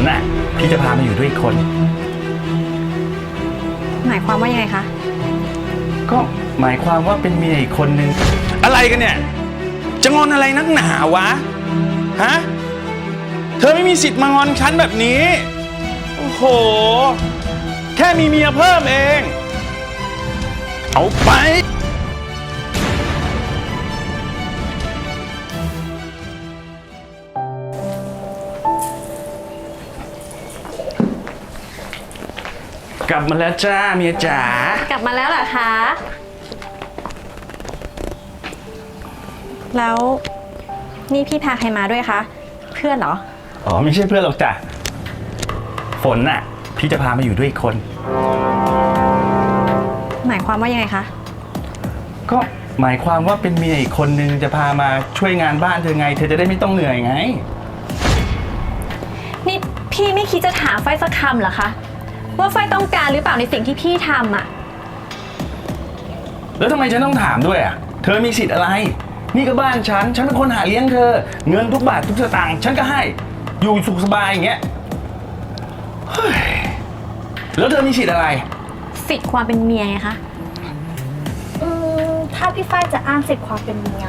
นน่ะพี่จะพามาอยู่ด้วยอีกคน หมายความว่ายังไงคะ ก็หมายความว่าเป็นเมียอีกคนนึง อะไรกันเนี่ย จะงอนอะไรนักหนาวะ ฮะ เธอไม่มีสิทธิ์มางอนฉันแบบนี้ โอ้โห แค่มีเมียเพิ่มเอง เอาไป กลับมาแล้วจ้าเมียจ๋ากลับมาแล้วเหรอคะ แล้วนี่พี่พาใครมาด้วยคะ เพื่อนเหรอ อ๋อไม่ใช่เพื่อนหรอกจ้ะฝนน่ะ พี่จะพามาอยู่ด้วยอีกคน หมายความว่ายังไงคะ ก็หมายความว่าเป็นเมียอีกคนนึงจะพามาช่วยงานบ้านเธอไง เธอจะได้ไม่ต้องเหนื่อยไง นี่พี่ไม่คิดจะถามไฟสักคำเหรอคะ ว่าไฟต้องการหรือเปล่าในสิ่งที่พี่ทำอะ แล้วทำไมฉันต้องถามด้วยอะ เธอมีสิทธิ์อะไร นี่ก็บ้านฉัน ฉันเป็นคนหาเลี้ยงเธอ เงินทุกบาททุกสตางค์ฉันก็ให้ อยู่สุขสบายอย่างเงี้ยเฮ้ยแล้วเธอมีสิทธิ์อะไร สิทธิ์ความเป็นเมียไงคะ อืมถ้าพี่ฝ้ายจะอ้างสิทธิ์ความเป็นเมีย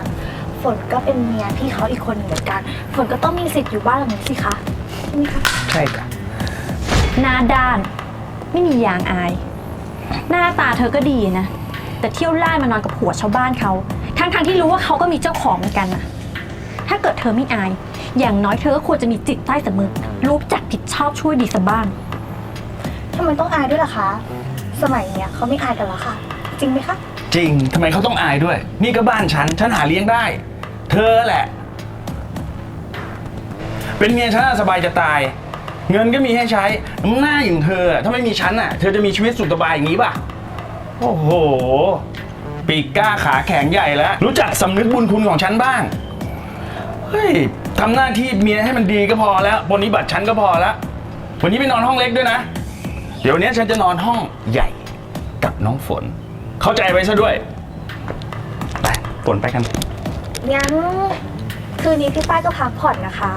ฝนก็เป็นเมียพี่เขาอีกคนหนึ่งเหมือนกัน ฝนก็ต้องมีสิทธิ์อยู่บ้านหลังนี้สิคะใช่ไหมคะ ใช่จ้ะหน้าด้าน ไม่มียางอาย หน้าตาเธอก็ดีนะ แต่เที่ยวไล่มานอนกับผัวชาวบ้านเขา ทั้งๆที่รู้ว่าเขาก็มีเจ้าของเหมือนกันนะถ้าเกิดเธอไม่อาย อย่างน้อยเธอก็ควรจะมีจิตใต้สำนึกรู้จักผิดชอบช่วยดีสักบ้าง ทำไมต้องอายด้วยล่ะคะ สมัยเนี้ยเขาไม่อายกันแล้วค่ะ จริงไหมคะ จริงทำไมเขาต้องอายด้วย นี่ก็บ้านฉัน ฉันหาเลี้ยงได้ เธอแหละ เป็นเมียฉันอะสบายจะตาย เงินก็มีให้ใช้หน้าอย่างเธอ ถ้าไม่มีฉันอะ เธอจะมีชีวิตสุขสบายอย่างนี้ป่ะ โอ้โห ปีกกล้าขาแข็งใหญ่แล้ว รู้จักสำนึกบุญคุณของฉันบ้าง เฮ้ยทำหน้าที่เมียให้มันดีก็พอแล้วบนนี้บัตรฉันก็พอแล้ว วันนี้ไปนอนห้องเล็กด้วยนะ เดี๋ยวนี้ฉันจะนอนห้องใหญ่กับน้องฝน เข้าใจไว้ซะด้วย ไปฝนไปกันงั้น คืนนี้พี่ฝ้ายก็พักผ่อนนะคะ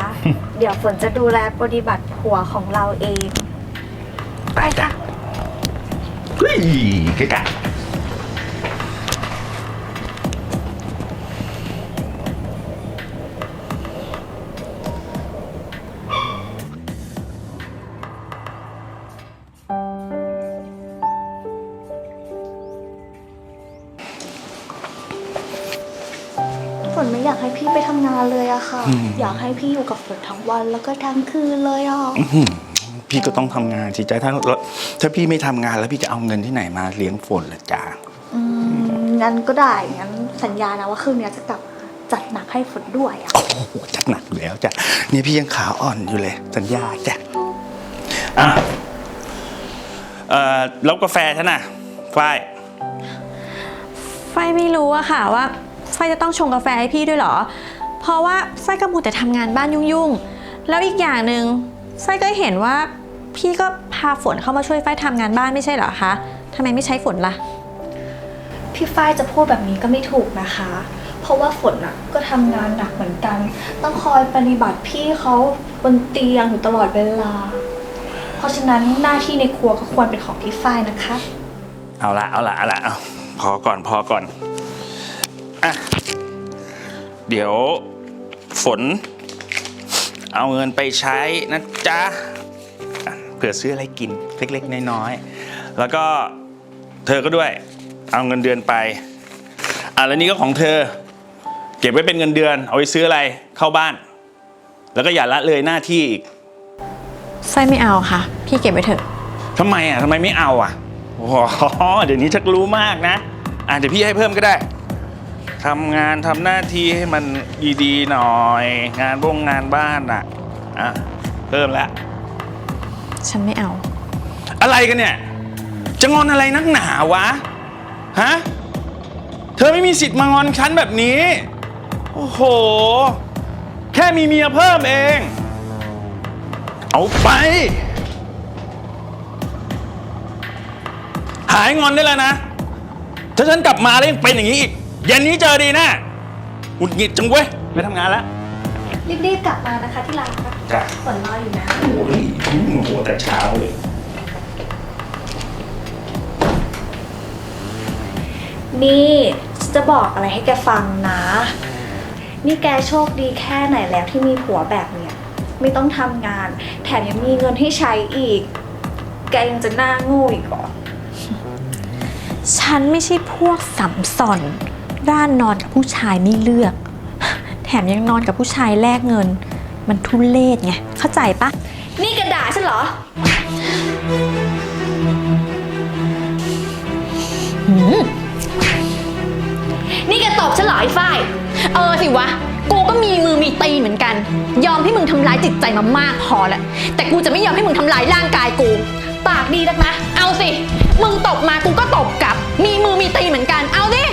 เดี๋ยวฝนจะดูแลปฏิบัติผัวของเราเอง ไปจ้ะเฮ้ยเกะกะ ฝนไม่อยากให้พี่ไปทำงานเลยอะค่ะ อยากให้พี่อยู่กับฝนทั้งวันแล้วก็ทั้งคืนเลยอะพี่ก็ต้องทำงานสิจ้าถ้าถ้าพี่ไม่ทำงานแล้วพี่จะเอาเงินที่ไหนมาเลี้ยงฝนล่ะจ้าอืมงั้นก็ได้ งั้นสัญญานะว่าคืนนี้จะกลับจัดหนักให้ฝนด้วยอะโอ้โหจัดหนักอยู่แล้วจ้ะเนี่ยพี่ยังขาอ่อนอยู่เลย สัญญาจ้ะอะเอ่อแล้วกาแฟฉันน่ะฝ้าย ไฟไม่รู้อะค่ะว่า ไฟจะต้องชงกาแฟให้พี่ด้วยเหรอ เพราะว่าไฟก็มูแต่ทำงานบ้านยุ่งๆ แล้วอีกอย่างหนึ่งไฟก็เห็นว่าพี่ก็พาฝนเข้ามาช่วยไฟทำงานบ้านไม่ใช่เหรอคะทำไมไม่ใช้ฝนล่ะ พี่ฝ้ายจะพูดแบบนี้ก็ไม่ถูกนะคะ เพราะว่าฝนอะก็ทำงานหนักเหมือนกัน ต้องคอยปฏิบัติพี่เขาบนเตียงอยู่ตลอดเวลา เพราะฉะนั้นหน้าที่ในครัวก็ควรเป็นของพี่ฝ้ายนะคะ เอาละเอาละเอาละเอาพอก่อนพอก่อน อะ เดี๋ยวฝน เอาเงินไปใช้นะจ๊ะอะเผื่อซื้ออะไรกินเล็กๆน้อยๆแล้วก็เธอก็ด้วย เอาเงินเดือนไปอะแล้วนี่ก็ของเธอ เก็บไว้เป็นเงินเดือน เอาไปซื้ออะไรเข้าบ้าน แล้วก็อย่าละเลยหน้าที่อีกไฟไม่เอาค่ะ พี่เก็บไว้เถอะทำไมอะทำไมไม่เอาอะโอ้โหเดี๋ยวนี้ชักรู้มากนะ อะเดี๋ยวพี่ให้เพิ่มก็ได้ ทำงานทำหน้าที่ให้มันดีๆหน่อย งานบ้งงานบ้านอะอะเพิ่มแล้วฉันไม่เอา อะไรกันเนี่ย จะงอนอะไรนักหนาวะ ฮะ เธอไม่มีสิทธิ์มางอนฉันแบบนี้ โอ้โห แค่มีเมียเพิ่มเอง เอาไป หายงอนได้แล้วนะ ถ้าฉันกลับมาแล้วยังเป็นอย่างนี้อีก เย็นนี้เจอดีแนะ่หงุดหงิดจังเว้ยไม่ทำงานแล้ว รีบๆกลับมานะคะที่ร้านค่ะจ้ะ ฝนรออยู่นะ โอ้ยโมโหแต่เช้าเลย นี่จะบอกอะไรให้แกฟังนะ นี่แกโชคดีแค่ไหนแล้วที่มีผัวแบบเนี้ย ไม่ต้องทำงาน แถมยังมีเงินให้ใช้อีก แกยังจะหน้าโง่อีกเหรอ ฉันไม่ใช่พวกสัมสอน ด้านนอนกับผู้ชายไม่เลือก แถมยังนอนกับผู้ชายแลกเงิน มันทุเลศไง เข้าใจปะ นี่แกด่าฉันเหรอนี่แกตอบฉันเหรอไอ้ฝ้าย เออสิวะ กูก็มีมือมีตีนเหมือนกัน ยอมให้มึงทำร้ายจิตใจมามากพอแล้ว แต่กูจะไม่ยอมให้มึงทำร้ายร่างกายกู ปากดีนักนะ เอาสิ มึงตบมากูก็ตบกลับ มีมือมีตีนเหมือนกัน เอาดิ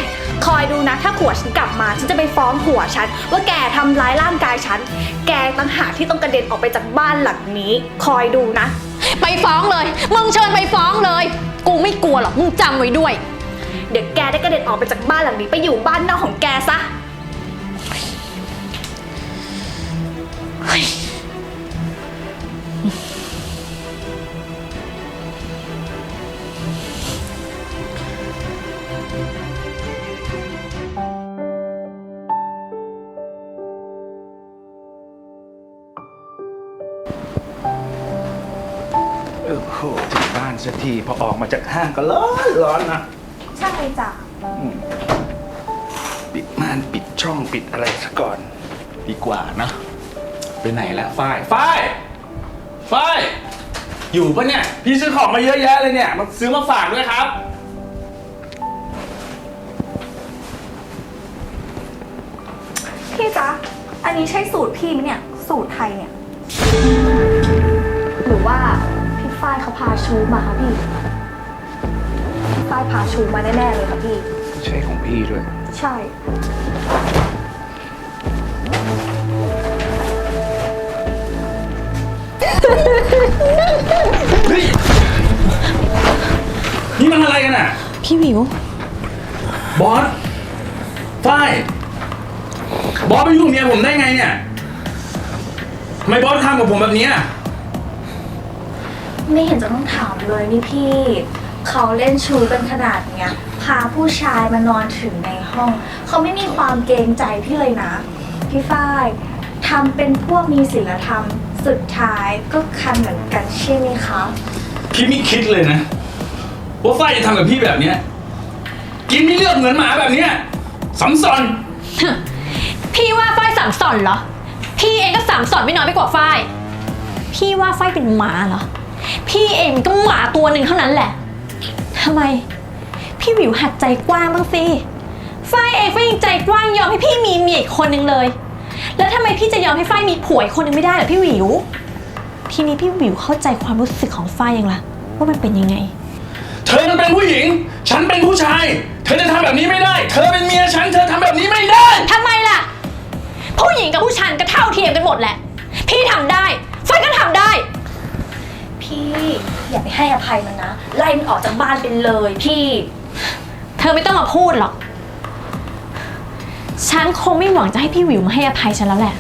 คอยดูนะ ถ้าผัวฉันกลับมา ฉันจะไปฟ้องผัวฉัน ว่าแกทำร้ายร่างกายฉัน แกตั้งหากที่ต้องกระเด็นออกไปจากบ้านหลังนี้ คอยดูนะ ไปฟ้องเลย มึงเชิญไปฟ้องเลย กูไม่กลัวหรอก มึงจำไว้ด้วย เดี๋ยวแกได้กระเด็นออกไปจากบ้านหลังนี้ ไปอยู่บ้านนอกของแกซะโอ้โหถึงบ้านสักทีพอออกมาจากห้างก็ร้อนร้อนนะใช่จ้ะปิดม่านปิดช่องปิดอะไรซะก่อน ดีกว่านะ ไปไหนแล้วฝ้ายฝ้ายฝ้ายอยู่ปะเนี่ย พี่ซื้อของมาเยอะแยะเลยเนี่ยมาซื้อมาฝากด้วยครับ พี่จ๊ะ อันนี้ใช่สูตรพี่ไหมเนี่ย สูตรไทยเนี่ย หรือว่าพี่ ฝ้ายเขาพาชูมาคะพี่พี่ฝ้ายพาชูมาแน่ๆเลยค่ะพี่ ใช่ของพี่ด้วย ใช่เฮ้ยนี่มันอะไรกันอะ พี่วิว บอสฝ้ายบอสไปยุ่งกับเมียผมได้ไงเนี่ยทำไมบอสทำกับผมแบบเนี้ย ไม่เห็นจะต้องถามเลยนี่พี่ เขาเล่นชูกันขนาดเนี้ย พาผู้ชายมานอนถึงในห้อง เขาไม่มีความเกรงใจพี่เลยนะ พี่ฝ้ายทำเป็นพวกมีศีลธรรม สุดท้ายก็คันเหมือนกันใช่ไหมคะ พี่ไม่คิดเลยนะ ว่าฝ้ายจะทำกับพี่แบบเนี้ยกินไม่เลือกเหมือนหมาแบบเนี้ยสำซอน พี่ว่าฝ้ายสามสอนเหรอ พี่เองก็สามสอนไม่น้อยไปกว่าฝ้าย พี่ว่าฝ้ายเป็นหมาเหรอ พี่เองก็หมาตัวหนึ่งเท่านั้นแหละทำไม พี่วิวหัดใจกว้างบ้างสิฝ้ายเองฝ้ายยังใจกว้างยอมให้พี่มีเมียอีกคนนึงเลย แล้วทำไมพี่จะยอมให้ฝ้ายมีผัวอีกคนนึงไม่ได้เหรอพี่วิว ทีนี้พี่วิวเข้าใจความรู้สึกของฝ้ายยังล่ะ ว่ามันเป็นยังไง เธอมันเป็นผู้หญิง ฉันเป็นผู้ชาย เธอจะทำแบบนี้ไม่ได้ เธอเป็นเมียฉัน เธอทำแบบนี้ไม่ได้ ทำไมล่ะ ผู้หญิงกับผู้ชายก็เท่าเทียมกันหมดแหละ พี่ทำได้ฝ้ายก็ทำได้ พี่อย่าไปให้อภัยมันนะ ไล่มันออกจากบ้านไปเลยพี่ เธอไม่ต้องมาพูดหรอก ฉันคงไม่หวังจะให้พี่วิวมาให้อภัยฉันแล้วแหละ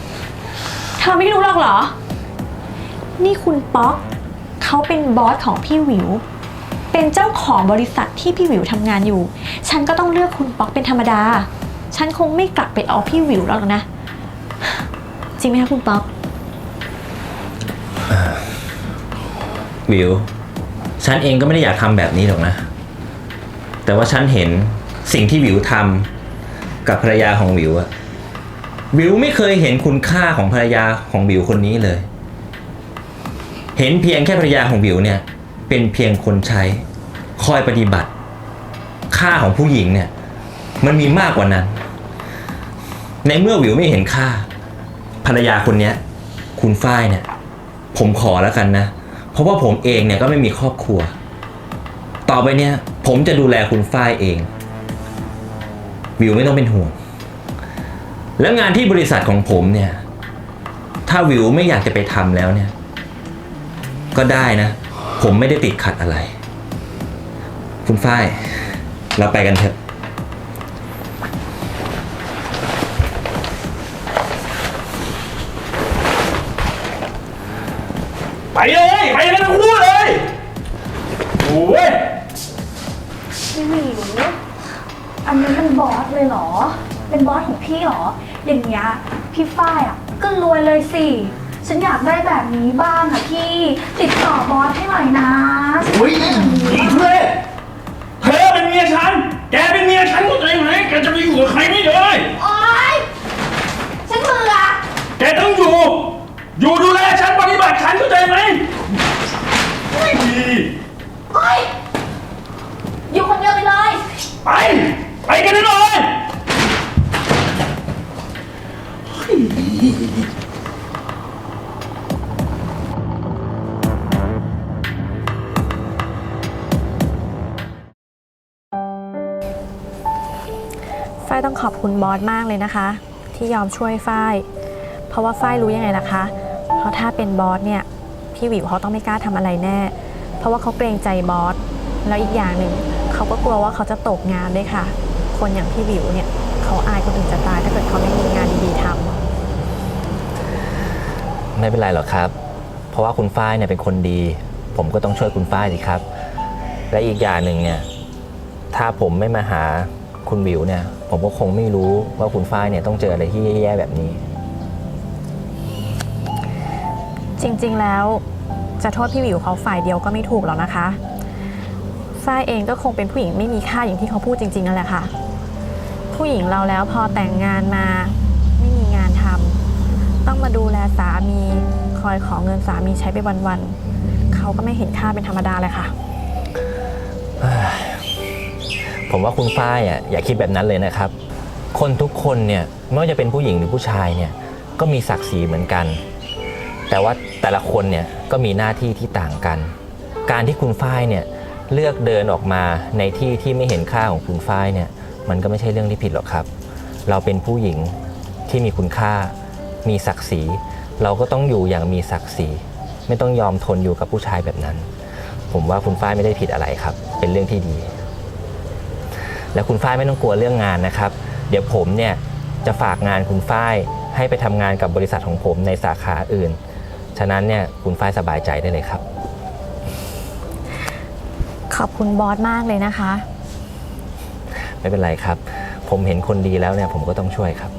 เธอไม่รู้หรอกเหรอ นี่คุณป๊อกเขาเป็นบอสของพี่วิว เป็นเจ้าของบริษัทที่พี่วิวทำงานอยู่ ฉันก็ต้องเลือกคุณป๊อกเป็นธรรมดา ฉันคงไม่กลับไปเอาพี่วิวแล้วหรอกนะ จริงไหมคะคุณป๊อก วิว ฉันเองก็ไม่ได้อยากทำแบบนี้หรอกนะ แต่ว่าฉันเห็นสิ่งที่วิวทำกับภรรยาของวิวอะวิวไม่เคยเห็นคุณค่าของภรรยาของวิวคนนี้เลย เห็นเพียงแค่ภรรยาของวิวเนี่ย เป็นเพียงคนใช้ คอยปฏิบัติ ค่าของผู้หญิงเนี่ย มันมีมากกว่านั้น ในเมื่อวิวไม่เห็นค่า ภรรยาคนเนี้ย คุณฝ้ายเนี่ย ผมขอแล้วกันนะ ราะว่าผมเองเนี่ยก็ไม่มีครอบครัว ต่อไปเนี่ย ผมจะดูแลคุณฝ้ายเอง วิวไม่ต้องเป็นห่วง แล้วงานที่บริษัทของผมเนี่ย ถ้าวิวไม่อยากจะไปทำแล้วเนี่ย ก็ได้นะ ผมไม่ได้ติดขัดอะไร คุณฝ้าย เราไปกันเถอะ เลย ไปกันทั้งคู่เลยโอ้ยพี่หมิวอันนี้มันบอสเลยเหรอ เป็นบอสของพี่เหรอ อย่างเงี้ยพี่ฝ้ายอะก็รวยเลยสิ ฉันอยากได้แบบนี้บ้างอะพี่ ติดต่อบอสให้หน่อยนะโอ้ยอีเธอเธอเป็นเมียฉัน แกเป็นเมียฉันเข้าใจไหมแกจะไปอยู่กับใครไม่ได้ โอ๊ยฉันเบื่อแกต้องอยู่ อยู่ดูแลฉันปฏิบัติฉันเข้าใจไหมไม่ดีโอ๊ยอยู่คนเดียวไปเลย ไป ไปกันเลยฝ้ายต้องขอบคุณบอสมากเลยนะคะ ที่ยอมช่วยฝ้าย เพราะว่าฝ้ายรู้ยังไงล่ะคะ เพราะถ้าเป็นบอสเนี่ยพี่หวิวเขาต้องไม่กล้าทำอะไรแน่ เพราะว่าเขาเกรงใจบอสแล้วอีกอย่างหนึ่งเขาก็กลัวว่าเขาจะตกงานด้วยค่ะ คนอย่างพี่หวิวเนี่ยเขาอายคนอื่นจะตายถ้าเกิดเขาไม่มีงานดีๆทำไม่เป็นไรหรอกครับ เพราะว่าคุณฝ้ายเนี่ยเป็นคนดี ผมก็ต้องช่วยคุณฝ้ายสิครับ และอีกอย่างหนึ่งเนี่ยถ้าผมไม่มาหาคุณวิวเนี่ย ผมก็คงไม่รู้ว่าคุณฝ้ายเนี่ยต้องเจออะไรที่แย่ๆแบบนี้ จริงๆแล้วจะโทษพี่วิวเขาฝ่ายเดียวก็ไม่ถูกหรอกนะคะ ฝ้ายเองก็คงเป็นผู้หญิงไม่มีค่าอย่างที่เขาพูดจริงๆนั่นแหละค่ะ ผู้หญิงเราแล้วพอแต่งงานมาไม่มีงานทำต้องมาดูแลสามีคอยขอเงินสามีใช้ไปวันๆเขาก็ไม่เห็นค่าเป็นธรรมดาเลยค่ะ ผมว่าคุณฝ้ายอะอย่าคิดแบบนั้นเลยนะครับ คนทุกคนเนี่ยไม่ว่าจะเป็นผู้หญิงหรือผู้ชายเนี่ยก็มีศักดิ์ศรีเหมือนกัน แต่ว่า แต่ละคนเนี่ยก็มีหน้าที่ที่ต่างกัน การที่คุณฝ้ายเนี่ยเลือกเดินออกมาในที่ที่ไม่เห็นค่าของคุณฝ้ายเนี่ยมันก็ไม่ใช่เรื่องที่ผิดหรอกครับ เราเป็นผู้หญิงที่มีคุณค่า มีศักดิ์ศรี เราก็ต้องอยู่อย่างมีศักดิ์ศรี ไม่ต้องยอมทนอยู่กับผู้ชายแบบนั้น ผมว่าคุณฝ้ายไม่ได้ผิดอะไรครับ เป็นเรื่องที่ดี และคุณฝ้ายไม่ต้องกลัวเรื่องงานนะครับ เดี๋ยวผมเนี่ยจะฝากงานคุณฝ้ายให้ไปทำงานกับบริษัทของผมในสาขาอื่น ฉะนั้นเนี่ยคุณฝ้ายสบายใจได้เลยครับ ขอบคุณบอสมากเลยนะคะ ไม่เป็นไรครับ ผมเห็นคนดีแล้วเนี่ยผมก็ต้องช่วยครับ